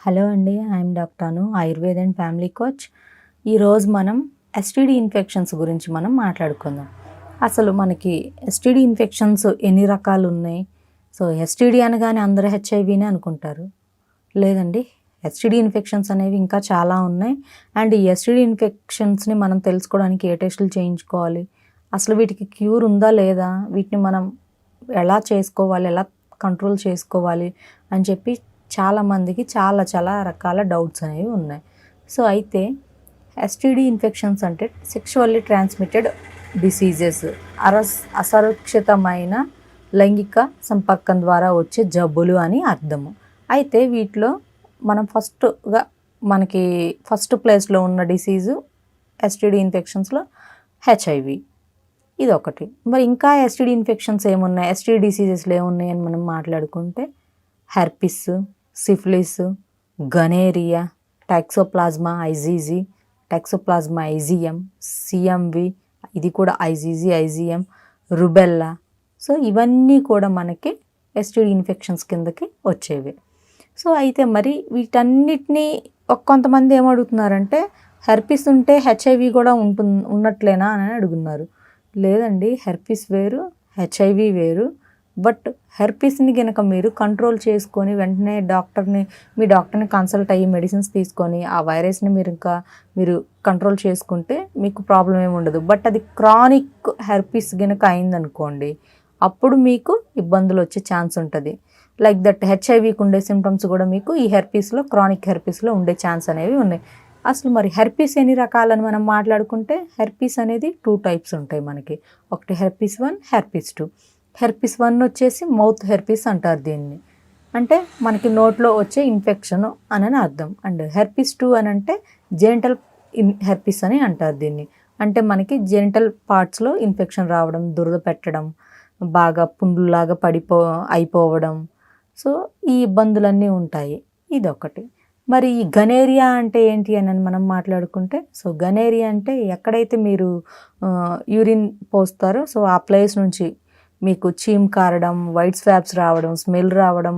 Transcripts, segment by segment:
Hello అండి I'm డాక్టర్ను Ayurveda and family coach. ఈరోజు మనం ఎస్టీడీ ఇన్ఫెక్షన్స్ గురించి మనం మాట్లాడుకుందాం. అసలు మనకి ఎస్టీడీ ఇన్ఫెక్షన్స్ ఎన్ని రకాలు ఉన్నాయి? సో ఎస్టీడీ అనగానే అందరూ హెచ్ఐవినే అనుకుంటారు. లేదండి ఎస్టీడీ ఇన్ఫెక్షన్స్ అనేవి ఇంకా చాలా ఉన్నాయి. అండ్ ఈ ఎస్టీడీ ఇన్ఫెక్షన్స్ని మనం తెలుసుకోవడానికి ఏ టెస్టులు చేయించుకోవాలి? అసలు వీటికి క్యూర్ ఉందా లేదా? వీటిని మనం ఎలా చేసుకోవాలి? ఎలా కంట్రోల్ చేసుకోవాలి? అని చెప్పి చాలామందికి చాలా చాలా రకాల డౌట్స్ అనేవి ఉన్నాయి. సో అయితే ఎస్టీడీ ఇన్ఫెక్షన్స్ అంటే సెక్షువల్లీ ట్రాన్స్మిటెడ్ డిసీజెస్ అరస్ అసురక్షితమైన లైంగిక సంపర్కం ద్వారా వచ్చే జబ్బులు అని అర్థము. అయితే వీటిలో మనం ఫస్ట్గా మనకి ఫస్ట్ ప్లేస్లో ఉన్న డిసీజు ఎస్టీడీ ఇన్ఫెక్షన్స్లో హెచ్ఐవి ఇది ఒకటి మరి ఇంకా ఎస్టీడీ ఇన్ఫెక్షన్స్ ఏమున్నాయి? ఎస్టీడీ డిసీజెస్లు ఏమున్నాయి అని మనం మాట్లాడుకుంటే herpes syphilis gonorrhoea toxoplasma IgG toxoplasma IgM CMV ఇది కూడా ఐజీజీ ఐజీఎం రుబెల్లా. సో ఇవన్నీ కూడా మనకి ఎస్టీడీ ఇన్ఫెక్షన్స్ కిందకి వచ్చేవి. సో అయితే మరి వీటన్నిటినీ కొంతమంది ఏమడుగుతున్నారంటే హెర్పిస్ ఉంటే హెచ్ఐవి కూడా ఉంటు ఉన్నట్లేనా అని అడుగున్నారు లేదండి హెర్పిస్ వేరు హెచ్ఐవి వేరు బట్ హెర్పీస్ని కనుక మీరు కంట్రోల్ చేసుకొని వెంటనే డాక్టర్ని మీ డాక్టర్ని కన్సల్ట్ అయ్యి మెడిసిన్స్ తీసుకొని ఆ వైరస్ని మీరు ఇంకా మీరు కంట్రోల్ చేసుకుంటే మీకు ప్రాబ్లం ఏమి ఉండదు. బట్ అది క్రానిక్ హెర్పీస్ కనుక అయిందనుకోండి అప్పుడు మీకు ఇబ్బందులు వచ్చే ఛాన్స్ ఉంటుంది. లైక్ దట్ హెచ్ఐవికి ఉండే సిమ్టమ్స్ కూడా మీకు ఈ హెర్పీస్లో క్రానిక్ హెర్పీస్లో ఉండే ఛాన్స్ అనేవి ఉన్నాయి. అసలు మరి హెర్పీస్ ఎన్ని రకాలని మనం మాట్లాడుకుంటే హెర్పీస్ అనేది టూ టైప్స్ ఉంటాయి మనకి. ఒకటి herpes one herpes two. Herpes one వచ్చేసి మౌత్ హెర్పిస్ అంటారు దీన్ని. అంటే మనకి నోట్లో వచ్చే ఇన్ఫెక్షన్ అని అర్థం. అండ్ హెర్పిస్ టూ అని అంటే జెంటల్ ఇన్ హెర్పిస్ అని అంటారు దీన్ని. అంటే మనకి జెనిటల్ పార్ట్స్లో ఇన్ఫెక్షన్ రావడం దురద పెట్టడం బాగా పుండులాగా పడిపో అయిపోవడం. సో ఈ ఇబ్బందులన్నీ ఉంటాయి. ఇదొకటి. మరి ఈ గనేరియా అంటే ఏంటి అని మనం మాట్లాడుకుంటే సో గనేరియా అంటే ఎక్కడైతే మీరు యూరిన్ పోస్తారో సో ఆ ప్లేస్ నుంచి మీకు చీమ్ కారడం వైట్ స్వాబ్స్ రావడం స్మెల్ రావడం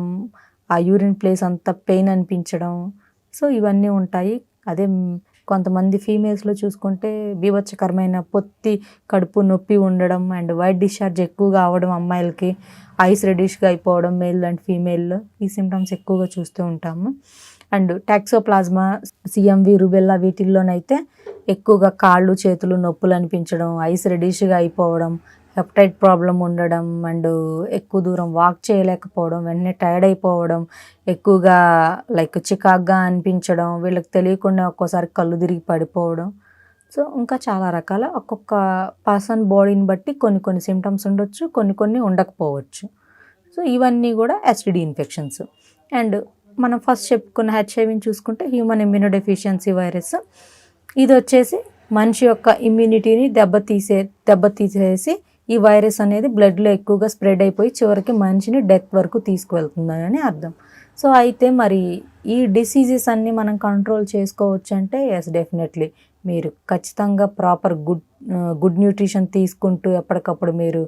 ఆ యూరిన్ ప్లేస్ అంతా పెయిన్ అనిపించడం. సో ఇవన్నీ ఉంటాయి. అదే కొంతమంది ఫీమేల్స్లో చూసుకుంటే బీభత్సకరమైన పొత్తి కడుపు నొప్పి ఉండడం అండ్ వైట్ డిశ్చార్జ్ ఎక్కువగా కావడం అమ్మాయిలకి ఐస్ రెడిష్గా అయిపోవడం మేల్ అండ్ ఫీమేల్లో ఈ సిమ్టమ్స్ ఎక్కువగా చూస్తూ ఉంటాము. అండ్ టాక్సోప్లాజ్మా సిఎంవి రుబెల్లా వీటిల్లోనైతే ఎక్కువగా కాళ్ళు చేతులు నొప్పులు అనిపించడం ఐస్ రెడిష్గా అయిపోవడం హెప్టైట్ ప్రాబ్లం ఉండడం అండ్ ఎక్కువ దూరం వాక్ చేయలేకపోవడం వెంటనే టైర్డ్ అయిపోవడం ఎక్కువగా లైక్ చికాగ్గా అనిపించడం వీళ్ళకి తెలియకుండా ఒక్కోసారి కళ్ళు తిరిగి పడిపోవడం. సో ఇంకా చాలా రకాల ఒక్కొక్క పర్సన్ బాడీని బట్టి కొన్ని కొన్ని సిమ్టమ్స్ ఉండొచ్చు కొన్ని కొన్ని ఉండకపోవచ్చు. సో ఇవన్నీ కూడా ఎస్టిడి ఇన్ఫెక్షన్స్. అండ్ మనం ఫస్ట్ చెప్పుకున్న హెచ్ఐవిని చూసుకుంటే హ్యూమన్ ఇమ్యూనోడెఫిషియన్సీ వైరస్. ఇది వచ్చేసి మనిషి యొక్క ఇమ్యూనిటీని దెబ్బతీసే దెబ్బతీసేసి ఈ వైరస్ అనేది బ్లడ్లో ఎక్కువగా స్ప్రెడ్ అయిపోయి చివరికి మనిషిని డెత్ వరకు తీసుకువెళ్తుందని అర్థం. సో అయితే మరి ఈ డిసీజెస్ అన్నీ మనం కంట్రోల్ చేసుకోవచ్చు అంటే ఎస్ డెఫినెట్లీ మీరు ఖచ్చితంగా ప్రాపర్ గుడ్ గుడ్ న్యూట్రిషన్ తీసుకుంటూ ఎప్పటికప్పుడు మీరు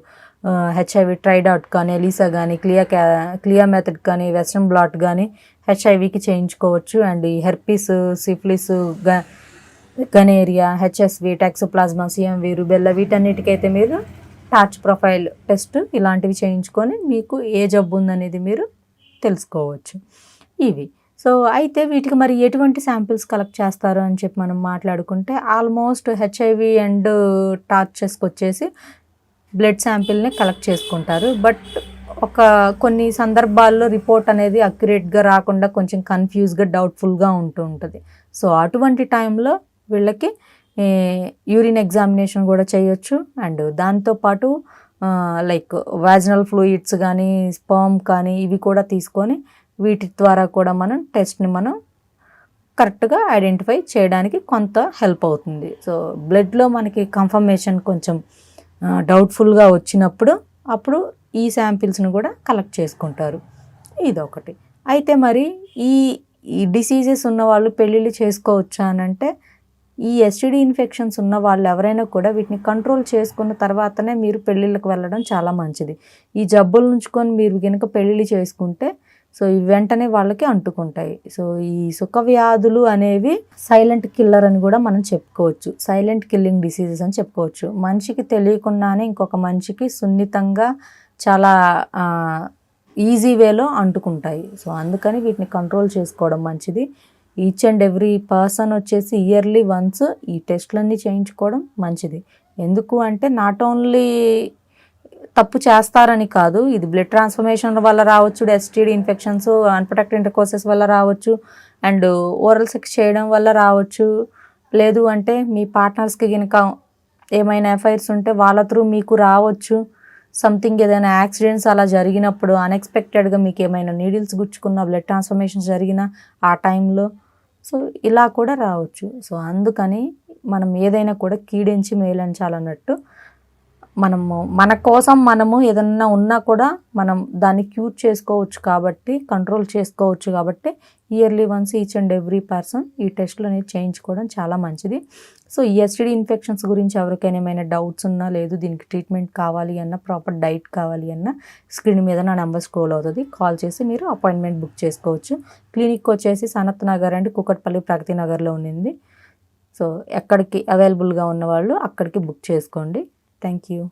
uh, హెచ్ఐవి ట్రైడాట్ కానీ ఎలీసా కానీ క్లియా క్యా క్లియా మెథడ్ కానీ వెస్ట్రన్ బ్లాట్ కానీ హెచ్ఐవికి చేయించుకోవచ్చు. అండ్ ఈ హెర్పీస్ సిఫ్లిస్ గ gonorrhoea HSV toxoplasma CMV rubella వీటన్నిటికైతే మీరు టార్చ్ ప్రొఫైల్ టెస్ట్ ఇలాంటివి చేయించుకొని మీకు ఏ జబ్బు ఉందనేది మీరు తెలుసుకోవచ్చు. ఇవి. సో అయితే వీటికి మరి ఎటువంటి శాంపిల్స్ కలెక్ట్ చేస్తారు అని చెప్పి మనం మాట్లాడుకుంటే ఆల్మోస్ట్ హెచ్ఐవి అండ్ టార్చెస్కి వచ్చేసి బ్లడ్ శాంపిల్ని కలెక్ట్ చేసుకుంటారు. బట్ ఒక కొన్ని సందర్భాల్లో రిపోర్ట్ అనేది అక్యురేట్గా రాకుండా కొంచెం కన్ఫ్యూజ్గా డౌట్ఫుల్గా ఉంటూ ఉంటుంది. సో అటువంటి టైంలో వీళ్ళకి యూరిన్ ఎగ్జామినేషన్ కూడా చేయొచ్చు. అండ్ దాంతోపాటు లైక్ వాజినల్ ఫ్లూయిడ్స్ కానీ స్పర్మ్ కానీ ఇవి కూడా తీసుకొని వీటి ద్వారా కూడా మనం టెస్ట్ని మనం కరెక్ట్గా ఐడెంటిఫై చేయడానికి కొంత హెల్ప్ అవుతుంది. సో బ్లడ్లో మనకి కన్ఫర్మేషన్ కొంచెం డౌట్ఫుల్గా వచ్చినప్పుడు అప్పుడు ఈ శాంపిల్స్ని కూడా కలెక్ట్ చేసుకుంటారు. ఇదొకటి. అయితే మరి ఈ ఈ డిసీజెస్ ఉన్న వాళ్ళు పెళ్ళిళ్ళు చేసుకోవచ్చా అని అంటే ఈ ఎస్టిడి ఇన్ఫెక్షన్స్ ఉన్న వాళ్ళు ఎవరైనా కూడా వీటిని కంట్రోల్ చేసుకున్న తర్వాతనే మీరు పెళ్ళిళ్ళకి వెళ్ళడం చాలా మంచిది. ఈ జబ్బులు ఉంచుకొని మీరు కనుక పెళ్ళిళ్ళు చేసుకుంటే సో ఇవి వెంటనే వాళ్ళకి అంటుకుంటాయి. సో ఈ సుఖ వ్యాధులు అనేవి సైలెంట్ కిల్లర్ అని కూడా మనం చెప్పుకోవచ్చు. సైలెంట్ కిల్లింగ్ డిసీజెస్ అని చెప్పుకోవచ్చు. మనిషికి తెలియకుండానే ఇంకొక మనిషికి సున్నితంగా చాలా ఈజీ వేలో అంటుకుంటాయి. సో అందుకని వీటిని కంట్రోల్ చేసుకోవడం మంచిది. ఈచ్ అండ్ ఎవ్రీ పర్సన్ వచ్చేసి ఇయర్లీ వన్స్ ఈ టెస్ట్లన్నీ చేయించుకోవడం మంచిది. ఎందుకు అంటే నాట్ ఓన్లీ తప్పు చేస్తారని కాదు ఇది బ్లడ్ ట్రాన్స్ఫర్మేషన్ వల్ల రావచ్చు ఎస్టీడీ ఇన్ఫెక్షన్స్ అన్ప్రొటెక్టెడ్ ఇంటర్కోసెస్ వల్ల రావచ్చు అండ్ ఓరల్ సెక్స్ చేయడం వల్ల రావచ్చు. లేదు అంటే మీ పార్ట్నర్స్కి కనుక ఏమైనా ఎఫ్ఐఆర్స్ ఉంటే వాళ్ళ త్రూ మీకు రావచ్చు. సంథింగ్ ఏదైనా యాక్సిడెంట్స్ అలా జరిగినప్పుడు అన్ఎక్స్పెక్టెడ్గా మీకు ఏమైనా నీడిల్స్ గుచ్చుకున్న బ్లడ్ ట్రాన్స్ఫర్మేషన్ జరిగిన ఆ టైంలో సో ఇలా కూడా రావచ్చు. సో అందుకని మనం ఏదైనా కూడా కీడించి మేలంచాలన్నట్టు మనము మన కోసం మనము ఏదన్నా ఉన్నా కూడా మనం దాన్ని క్యూర్ చేసుకోవచ్చు కాబట్టి కంట్రోల్ చేసుకోవచ్చు కాబట్టి yearly once each and every person ఈ టెస్ట్లు అనేది చేయించుకోవడం చాలా మంచిది. సో ఈ ఎస్టీడీ ఇన్ఫెక్షన్స్ గురించి ఎవరికైనా ఏమైనా డౌట్స్ ఉన్నా లేదు దీనికి ట్రీట్మెంట్ కావాలి అన్న ప్రాపర్ డైట్ కావాలి అన్న స్క్రీన్ మీద నా నెంబర్ స్క్రోల్ అవుతుంది. కాల్ చేసి మీరు అపాయింట్మెంట్ బుక్ చేసుకోవచ్చు. క్లినిక్ వచ్చేసి సనత్ నగర్ అండ్ కుకట్పల్లి ప్రగతి నగర్లో ఉండింది. సో ఎక్కడికి అవైలబుల్గా ఉన్న వాళ్ళు అక్కడికి బుక్ చేసుకోండి. Thank you.